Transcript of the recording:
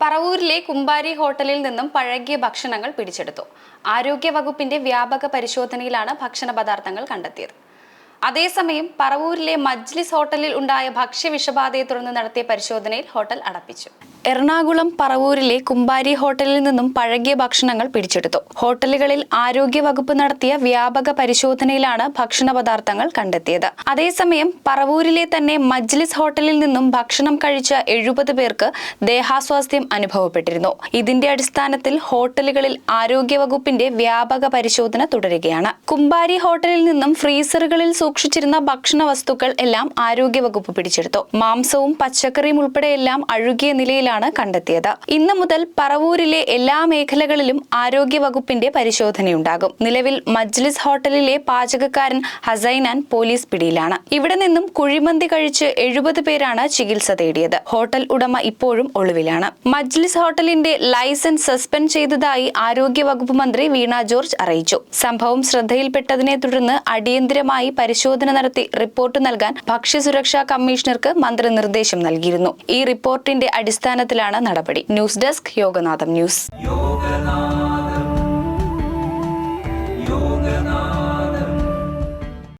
പറവൂരിലെ കുമ്പാരി ഹോട്ടലിൽ നിന്നും പഴകിയ ഭക്ഷണങ്ങൾ പിടിച്ചെടുത്തു. ആരോഗ്യ വകുപ്പിന്റെ വ്യാപക പരിശോധനയിലാണ് ഭക്ഷണ പദാർത്ഥങ്ങൾ കണ്ടെത്തിയത്. അതേസമയം പറവൂരിലെ മജ്ലിസ് ഹോട്ടലിൽ ഉണ്ടായ ഭക്ഷ്യ വിഷബാധയെ തുടർന്ന് നടത്തിയ പരിശോധനയിൽ ഹോട്ടൽ അടപ്പിച്ചു. എറണാകുളം പറവൂരിലെ കുമ്പാരി ഹോട്ടലിൽ നിന്നും പഴകിയ ഭക്ഷണങ്ങൾ പിടിച്ചെടുത്തു. ഹോട്ടലുകളിൽ ആരോഗ്യ വകുപ്പ് നടത്തിയ വ്യാപക പരിശോധനയിലാണ് ഭക്ഷണ പദാർത്ഥങ്ങൾ കണ്ടെത്തിയത്. അതേസമയം പറവൂരിലെ തന്നെ മജ്ലിസ് ഹോട്ടലിൽ നിന്നും ഭക്ഷണം കഴിച്ച എഴുപത് പേർക്ക് ദേഹാസ്വാസ്ഥ്യം അനുഭവപ്പെട്ടിരുന്നു. ഇതിന്റെ അടിസ്ഥാനത്തിൽ ഹോട്ടലുകളിൽ ആരോഗ്യ വകുപ്പിന്റെ വ്യാപക പരിശോധന തുടരുകയാണ്. കുമ്പാരി ഹോട്ടലിൽ നിന്നും ഫ്രീസറുകളിൽ സൂക്ഷിച്ചിരുന്ന ഭക്ഷണ വസ്തുക്കൾ എല്ലാം ആരോഗ്യ വകുപ്പ് പിടിച്ചെടുത്തു. മാംസവും പച്ചക്കറിയും ഉൾപ്പെടെയെല്ലാം അഴുകിയ നിലയിലാണ് കണ്ടെത്തിയത്. ഇന്നു മുതൽ പറവൂരിലെ എല്ലാ മേഖലകളിലും ആരോഗ്യ വകുപ്പിന്റെ പരിശോധനയുണ്ടാകും. നിലവിൽ മജ്ലിസ് ഹോട്ടലിലെ പാചകക്കാരൻ ഹസൈനാൻ പോലീസ് പിടിയിലാണ്. ഇവിടെ നിന്നും കുഴിമന്തി കഴിച്ച് എഴുപത് പേരാണ് ചികിത്സ തേടിയത്. ഹോട്ടൽ ഉടമ ഇപ്പോഴും ഒളിവിലാണ്. മജ്ലിസ് ഹോട്ടലിന്റെ ലൈസൻസ് സസ്പെൻഡ് ചെയ്തതായി ആരോഗ്യ വകുപ്പ് മന്ത്രി വീണ ജോർജ് അറിയിച്ചു. സംഭവം ശ്രദ്ധയിൽപ്പെട്ടതിനെ തുടർന്ന് അടിയന്തരമായി പരിശോധന നടത്തി റിപ്പോർട്ട് നൽകാൻ ഭക്ഷ്യസുരക്ഷാ കമ്മീഷണർക്ക് മന്ത്രി നിർദ്ദേശം നൽകിയിരുന്നു. ഈ റിപ്പോർട്ടിന്റെ അടിസ്ഥാനത്തിലാണ് നടപടി. News desk Yoganatham news.